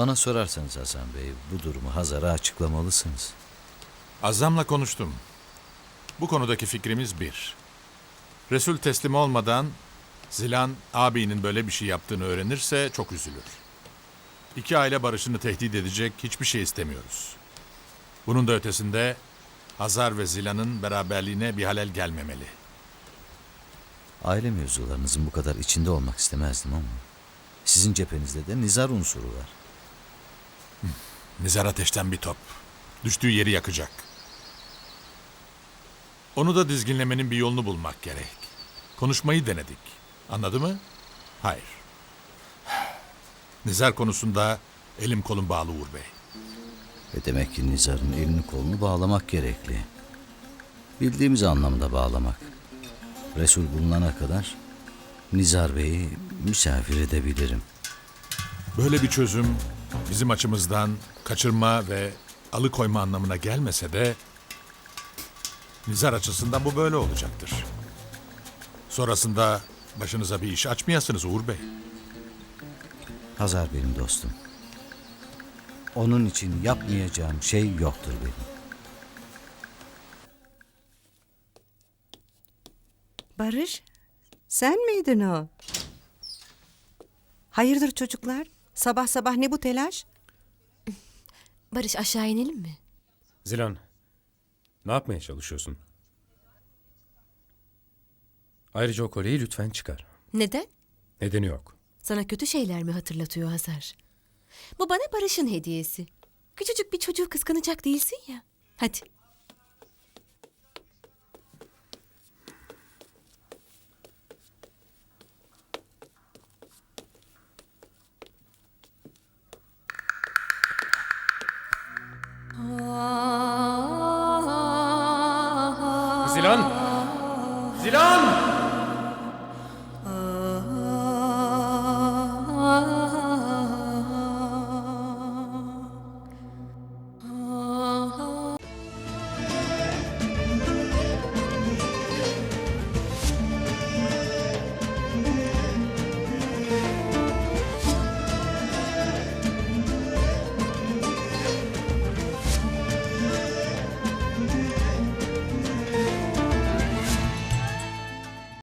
Bana sorarsanız Hasan Bey bu durumu Hazar'a açıklamalısınız. Azam'la konuştum. Bu konudaki fikrimiz bir. Resul teslim olmadan Zilan abinin böyle bir şey yaptığını öğrenirse çok üzülür. İki aile barışını tehdit edecek hiçbir şey istemiyoruz. Bunun da ötesinde Hazar ve Zilan'ın beraberliğine bir halel gelmemeli. Aile mevzularınızın bu kadar içinde olmak istemezdim ama sizin cephenizde de nizar unsuru var. Nizar ateşten bir top. Düştüğü yeri yakacak. Onu da dizginlemenin bir yolunu bulmak gerek. Konuşmayı denedik. Anladı mı? Hayır. Nizar konusunda elim kolum bağlı Uğur Bey. Ve demek ki Nizar'ın elini kolunu bağlamak gerekli. Bildiğimiz anlamda bağlamak. Resul bulunana kadar Nizar Bey'i misafir edebilirim. Böyle bir çözüm bizim açımızdan kaçırma ve alıkoyma anlamına gelmese de Nizar açısından bu böyle olacaktır. Sonrasında başınıza bir iş açmayasınız Uğur Bey. Hazar benim dostum. Onun için yapmayacağım şey yoktur benim. Barış, sen miydin o? Hayırdır çocuklar? Sabah sabah ne bu telaş? Barış aşağı inelim mi? Zilan, ne yapmaya çalışıyorsun? Ayrıca o kolyeyi lütfen çıkar. Neden? Nedeni yok. Sana kötü şeyler mi hatırlatıyor Hazar? Bu bana Barış'ın hediyesi. Küçücük bir çocuğu kıskanacak değilsin ya. Hadi. Zilan! Zilan!